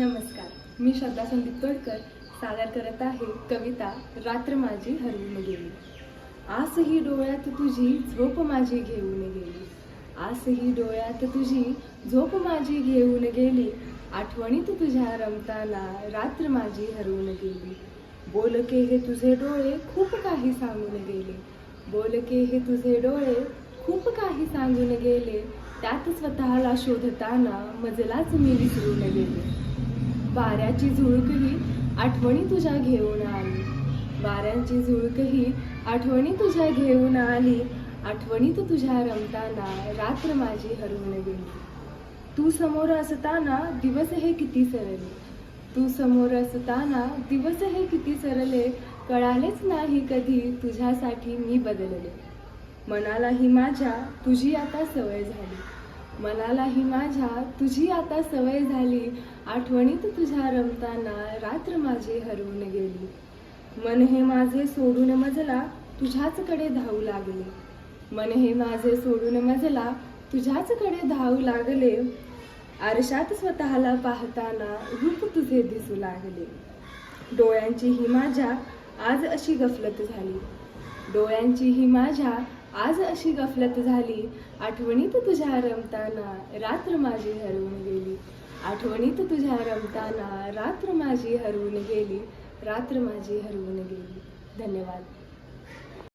नमस्कार. मी श्रद्धा संदीप तोडकर सादर करत आहे कविता रात्र माझी हरवून गेली. आसही डोळ्यात तुझी झोप माझी घेऊन गेली. आसही डोळ्यात तुझी झोप माझी घेऊन गेली. आठवणीत तुझ्या रमताना रात्र माझी हरवून गेली. बोलके हे तुझे डोळे खूप काही सांगून गेले. बोलके हे तुझे डोळे खूप काही सांगून गेले. त्यात स्वतःला शोधताना मजलाच मी विसरून गेले. वाऱ्याची झुळूकही आठवणी तुझ्या घेऊन आली. वाऱ्यांची झुळूकही आठवणी तुझ्या घेऊन आली. आठवणीत तुझ्या रमताना रात्र माझी हरवून गेली. तू समोर असताना दिवस हे किती सरले. तू समोर असताना दिवस हे किती सरले. कळालेच नाही कधी तुझ्यासाठी मी बदलले. मनालाही माझ्या तुझी आता सवय झाली. मनालाही माझ्या तुझी आता सवय झाली. आठवणीत तुझ्या रमताना रात्र माझी हरवून गेली. मन हे माझे सोडून मजला तुझ्याचकडे धावू लागले. मन हे माझे सोडून मजला तुझ्याचकडे धावू लागले. आरशात स्वतःला पाहताना रूप तुझे दिसू लागले. डोळ्यांची ही माझ्या आज अशी गफलत झाली. डोळ्यांची ही माझ्या आज अशी गफलत झाली. आठवणीत तुझ्या रमताना रात्र माझी हरवून गेली. आठवणीत तुझ्या रमताना रात्र माझी हरवून गेली. रात्र माझी हरवून गेली. धन्यवाद.